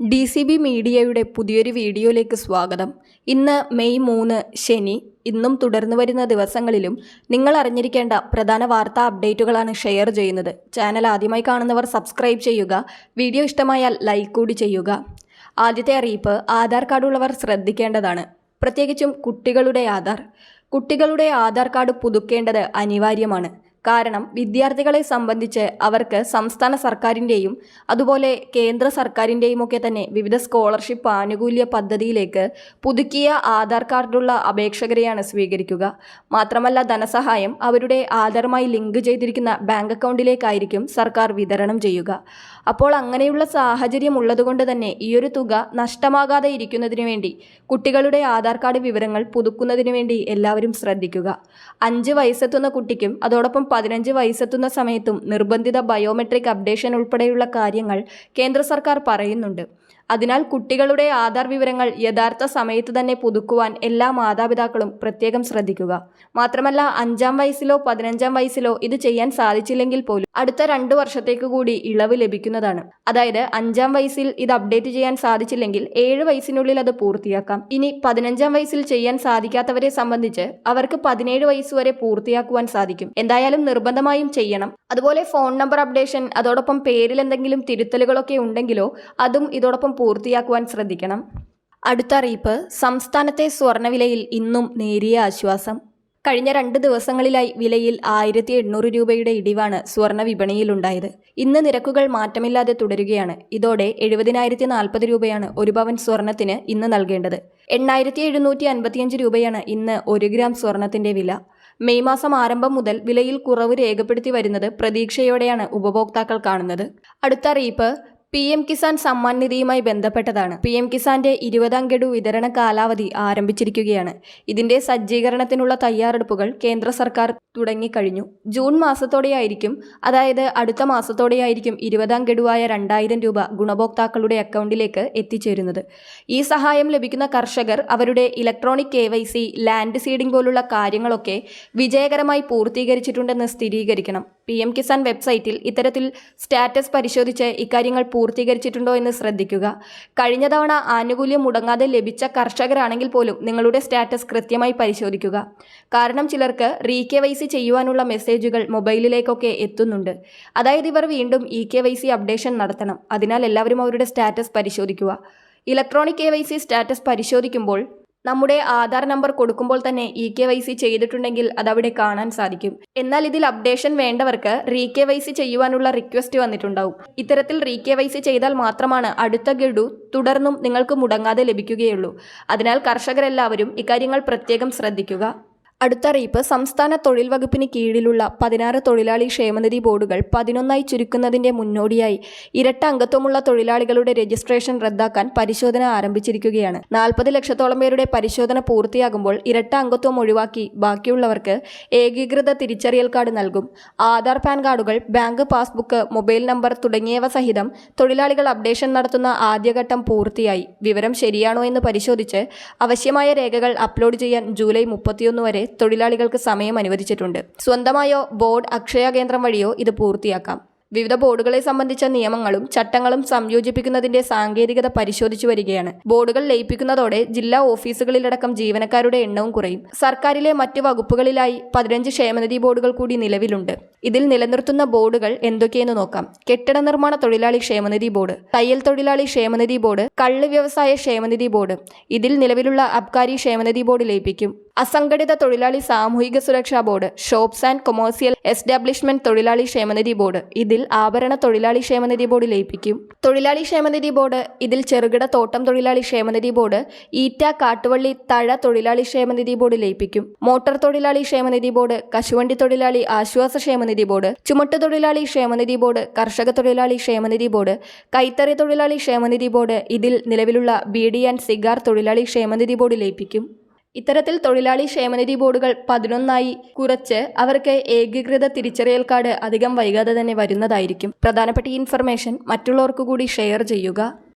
D C B മീഡിയയുടെ പുതിയൊരു വീഡിയോയിലേക്ക് സ്വാഗതം. ഇന്ന് മെയ് മൂന്ന് ശനി. ഇന്നും തുടർന്നു വരുന്ന ദിവസങ്ങളിലും നിങ്ങൾ അറിഞ്ഞിരിക്കേണ്ട പ്രധാന വാർത്താ അപ്ഡേറ്റുകളാണ് ഷെയർ ചെയ്യുന്നത്. ചാനൽ ആദ്യമായി കാണുന്നവർ സബ്സ്ക്രൈബ് ചെയ്യുക വീഡിയോ ഇഷ്ടമായാൽ ലൈക്ക് കൂടി ചെയ്യുക. ആദ്യത്തെ അറിയിപ്പ് ആധാർ കാർഡുള്ളവർ ശ്രദ്ധിക്കേണ്ടതാണ്. പ്രത്യേകിച്ചും കുട്ടികളുടെ ആധാർ. കുട്ടികളുടെ ആധാർ കാർഡ് പുതുക്കേണ്ടത് അനിവാര്യമാണ്. കാരണം വിദ്യാർത്ഥികളെ സംബന്ധിച്ച് അവർക്ക് സംസ്ഥാന സർക്കാരിന്റെയും അതുപോലെ കേന്ദ്ര സർക്കാരിന്റെയും ഒക്കെ തന്നെ വിവിധ സ്കോളർഷിപ്പ് ആനുകൂല്യ പദ്ധതിയിലേക്ക് പുതുക്കിയ ആധാർ കാർഡുള്ള അപേക്ഷകരെയാണ് സ്വീകരിക്കുക. മാത്രമല്ല ധനസഹായം അവരുടെ ആധാറുമായി ലിങ്ക് ചെയ്തിരിക്കുന്ന ബാങ്ക് അക്കൗണ്ടിലേക്കായിരിക്കും സർക്കാർ വിതരണം ചെയ്യുക. അപ്പോൾ അങ്ങനെയുള്ള സാഹചര്യം ഉള്ളതുകൊണ്ട് തന്നെ ഈയൊരു തുക നഷ്ടമാകാതെ ഇരിക്കുന്നതിന് വേണ്ടി കുട്ടികളുടെ ആധാർ കാർഡ് വിവരങ്ങൾ പുതുക്കുന്നതിന് വേണ്ടി എല്ലാവരും ശ്രദ്ധിക്കുക. അഞ്ച് വയസ്സെത്തുന്ന കുട്ടിക്കും അതോടൊപ്പം പതിനഞ്ച് വയസ്സെത്തുന്ന സമയത്തും നിർബന്ധിത ബയോമെട്രിക് അപ്ഡേഷൻ ഉൾപ്പെടെയുള്ള കാര്യങ്ങൾ കേന്ദ്ര സർക്കാർ പറയുന്നുണ്ട്. അതിനാൽ കുട്ടികളുടെ ആധാർ വിവരങ്ങൾ യഥാർത്ഥ സമയത്ത് തന്നെ പുതുക്കുവാൻ എല്ലാ മാതാപിതാക്കളും പ്രത്യേകം ശ്രദ്ധിക്കുക. മാത്രമല്ല അഞ്ചാം വയസ്സിലോ പതിനഞ്ചാം വയസ്സിലോ ഇത് ചെയ്യാൻ സാധിച്ചില്ലെങ്കിൽ പോലും അടുത്ത രണ്ടു വർഷത്തേക്ക് കൂടി ഇളവ് ലഭിക്കുന്നതാണ്. അതായത് അഞ്ചാം വയസ്സിൽ ഇത് അപ്ഡേറ്റ് ചെയ്യാൻ സാധിച്ചില്ലെങ്കിൽ ഏഴ് വയസ്സിനുള്ളിൽ അത് പൂർത്തിയാക്കാം. ഇനി പതിനഞ്ചാം വയസ്സിൽ ചെയ്യാൻ സാധിക്കാത്തവരെ സംബന്ധിച്ച് അവർക്ക് പതിനേഴ് വയസ്സ് വരെ പൂർത്തിയാക്കുവാൻ സാധിക്കും. എന്തായാലും നിർബന്ധമായും ചെയ്യണം. അതുപോലെ ഫോൺ നമ്പർ അപ്ഡേഷൻ അതോടൊപ്പം പേരിൽ എന്തെങ്കിലും തിരുത്തലുകളൊക്കെ ഉണ്ടെങ്കിലോ അതും ഇതോടൊപ്പം പൂർത്തിയാക്കുവാൻ ശ്രദ്ധിക്കണം. അടുത്ത അറിയിപ്പ് സംസ്ഥാനത്തെ സ്വർണവിലയിൽ ഇന്നും നേരിയ ആശ്വാസം. കഴിഞ്ഞ രണ്ട് ദിവസങ്ങളിലായി വിലയിൽ ആയിരത്തി എണ്ണൂറ് രൂപയുടെ ഇടിവാണ് സ്വർണ വിപണിയിലുണ്ടായത്. ഇന്ന് നിരക്കുകൾ മാറ്റമില്ലാതെ തുടരുകയാണ്. ഇതോടെ എഴുപതിനായിരത്തി നാൽപ്പത് രൂപയാണ് ഒരു പവൻ സ്വർണത്തിന് ഇന്ന് നൽകേണ്ടത്. എണ്ണായിരത്തി എഴുന്നൂറ്റി അൻപത്തിയഞ്ച് രൂപയാണ് ഇന്ന് ഒരു ഗ്രാം സ്വർണത്തിന്റെ വില. മെയ് മാസം ആരംഭം മുതൽ വിലയിൽ കുറവ് രേഖപ്പെടുത്തി വരുന്നത് പ്രതീക്ഷയോടെയാണ് ഉപഭോക്താക്കൾ കാണുന്നത്. അടുത്ത അറിയിപ്പ് പി എം കിസാൻ സമ്മാൻ നിധിയുമായി ബന്ധപ്പെട്ടതാണ്. പി എം കിസാന്റെ ഇരുപതാം ഗഡു വിതരണ കാലാവധി ആരംഭിച്ചിരിക്കുകയാണ്. ഇതിന്റെ സജ്ജീകരണത്തിനുള്ള തയ്യാറെടുപ്പുകൾ കേന്ദ്ര സർക്കാർ തുടങ്ങിക്കഴിഞ്ഞു. ജൂൺ മാസത്തോടെയായിരിക്കും അതായത് അടുത്ത മാസത്തോടെയായിരിക്കും ഇരുപതാം ഗഡുവായ രണ്ടായിരം രൂപ ഗുണഭോക്താക്കളുടെ അക്കൗണ്ടിലേക്ക് എത്തിച്ചേരുന്നത്. ഈ സഹായം ലഭിക്കുന്ന കർഷകർ അവരുടെ ഇലക്ട്രോണിക് കെ ലാൻഡ് സീഡിംഗ് പോലുള്ള കാര്യങ്ങളൊക്കെ വിജയകരമായി പൂർത്തീകരിച്ചിട്ടുണ്ടെന്ന് സ്ഥിരീകരിക്കണം. പി എം കിസാൻ വെബ്സൈറ്റിൽ ഇത്തരത്തിൽ സ്റ്റാറ്റസ് പരിശോധിച്ച് ഇക്കാര്യങ്ങൾ പൂർത്തീകരിച്ചിട്ടുണ്ടോ എന്ന് ശ്രദ്ധിക്കുക. കഴിഞ്ഞ തവണ ആനുകൂല്യം മുടങ്ങാതെ ലഭിച്ച കർഷകരാണെങ്കിൽ പോലും നിങ്ങളുടെ സ്റ്റാറ്റസ് കൃത്യമായി പരിശോധിക്കുക. കാരണം ചിലർക്ക് റീ കെ വൈ സി ചെയ്യുവാനുള്ള മെസ്സേജുകൾ മൊബൈലിലേക്കൊക്കെ എത്തുന്നുണ്ട്. അതായത് ഇവർ വീണ്ടും E K Y C updation നടത്തണം. അതിനാൽ എല്ലാവരും അവരുടെ സ്റ്റാറ്റസ് പരിശോധിക്കുക. Electronic K Y C status പരിശോധിക്കുമ്പോൾ നമ്മുടെ ആധാർ നമ്പർ കൊടുക്കുമ്പോൾ തന്നെ ഇ കെ വൈ സി ചെയ്തിട്ടുണ്ടെങ്കിൽ അതവിടെ കാണാൻ സാധിക്കും. എന്നാൽ ഇതിൽ അപ്ഡേഷൻ വേണ്ടവർക്ക് റീ കെ വൈ സി ചെയ്യുവാനുള്ള റിക്വസ്റ്റ് വന്നിട്ടുണ്ടാവും. ഇത്തരത്തിൽ റീ കെ വൈ സി ചെയ്താൽ മാത്രമാണ് അടുത്ത ഗഡു തുടർന്നും നിങ്ങൾക്ക് മുടങ്ങാതെ ലഭിക്കുകയുള്ളൂ. അതിനാൽ കർഷകരെല്ലാവരും ഇക്കാര്യങ്ങൾ പ്രത്യേകം ശ്രദ്ധിക്കുക. അടുത്ത അറിയിപ്പ് സംസ്ഥാന തൊഴിൽ വകുപ്പിന് കീഴിലുള്ള പതിനാറ് തൊഴിലാളി ക്ഷേമനിധി ബോർഡുകൾ പതിനൊന്നായി ചുരുക്കുന്നതിന്റെ മുന്നോടിയായി ഇരട്ട അംഗത്വമുള്ള തൊഴിലാളികളുടെ രജിസ്ട്രേഷൻ റദ്ദാക്കാൻ പരിശോധന ആരംഭിച്ചിരിക്കുകയാണ്. നാൽപ്പത് ലക്ഷത്തോളം പേരുടെ പരിശോധന പൂർത്തിയാകുമ്പോൾ ഇരട്ട അംഗത്വം ഒഴിവാക്കി ബാക്കിയുള്ളവർക്ക് ഏകീകൃത തിരിച്ചറിയൽ കാർഡ് നൽകും. ആധാർ പാൻ കാർഡുകൾ ബാങ്ക് പാസ്ബുക്ക് മൊബൈൽ നമ്പർ തുടങ്ങിയവ സഹിതം തൊഴിലാളികൾ അപ്ഡേഷൻ നടത്തുന്ന ആദ്യഘട്ടം പൂർത്തിയായി. വിവരം ശരിയാണോ എന്ന് പരിശോധിച്ച് ആവശ്യമായ രേഖകൾ അപ്ലോഡ് ചെയ്യാൻ ജൂലൈ മുപ്പത്തിയൊന്ന് വരെ തൊഴിലാളികൾക്ക് സമയം അനുവദിച്ചിട്ടുണ്ട്. സ്വന്തമായോ ബോർഡ് അക്ഷയ കേന്ദ്രം വഴിയോ ഇത് പൂർത്തിയാക്കാം. വിവിധ ബോർഡുകളെ സംബന്ധിച്ച നിയമങ്ങളും ചട്ടങ്ങളും സംയോജിപ്പിക്കുന്നതിന്റെ സാങ്കേതികത പരിശോധിച്ചു വരികയാണ്. ബോർഡുകൾ ലയിപ്പിക്കുന്നതോടെ ജില്ലാ ഓഫീസുകളിലടക്കം ജീവനക്കാരുടെ എണ്ണവും കുറയും. സർക്കാരിലെ മറ്റു വകുപ്പുകളിലായി പതിനഞ്ച് ക്ഷേമനിധി ബോർഡുകൾ കൂടി നിലവിലുണ്ട്. ഇതിൽ നിലനിർത്തുന്ന ബോർഡുകൾ എന്തൊക്കെയെന്ന് നോക്കാം. കെട്ടിട നിർമ്മാണ തൊഴിലാളി ക്ഷേമനിധി ബോർഡ് തയ്യൽ തൊഴിലാളി ക്ഷേമനിധി ബോർഡ് കള്ള് വ്യവസായ ക്ഷേമനിധി ബോർഡ്. ഇതിൽ നിലവിലുള്ള അബ്കാരി ക്ഷേമനിധി ബോർഡ് ലയിപ്പിക്കും. അസംഘടിത തൊഴിലാളി സാമൂഹിക സുരക്ഷാ board shops and commercial establishment തൊഴിലാളി ക്ഷേമനിധി ബോർഡ്. ഇതിൽ ആഭരണ തൊഴിലാളി ക്ഷേമനിധി ബോർഡ് ലയിപ്പിക്കും. തൊഴിലാളി ക്ഷേമനിധി ബോർഡ് ഇതിൽ ചെറുകിട തോട്ടം തൊഴിലാളി ക്ഷേമനിധി ബോർഡ് ഈറ്റ കാട്ടുവള്ളി തഴ തൊഴിലാളി ക്ഷേമനിധി ബോർഡ് ലയിപ്പിക്കും. മോട്ടോർ തൊഴിലാളി ക്ഷേമനിധി ബോർഡ് കശുവണ്ടി തൊഴിലാളി ആശ്വാസ ക്ഷേമനിധി ബോർഡ് ചുമട്ട് തൊഴിലാളി ക്ഷേമനിധി ബോർഡ് കർഷക തൊഴിലാളി ക്ഷേമനിധി ബോർഡ് കൈത്തറി തൊഴിലാളി ക്ഷേമനിധി ബോർഡ് ഇതിൽ നിലവിലുള്ള ബി ഡി ആൻഡ് സിഗാർ തൊഴിലാളി ക്ഷേമനിധി ബോർഡ് ലയിപ്പിക്കും. ഇത്തരത്തിൽ തൊഴിലാളി ക്ഷേമനിധി ബോർഡുകൾ പതിനൊന്നായി കുറച്ച് അവർക്ക് ഏകീകൃത തിരിച്ചറിയൽ കാർഡ് അധികം വൈകാതെ തന്നെ വരുന്നതായിരിക്കും. പ്രധാനപ്പെട്ട ഇൻഫർമേഷൻ മറ്റുള്ളവർക്ക് കൂടി ഷെയർ ചെയ്യുക.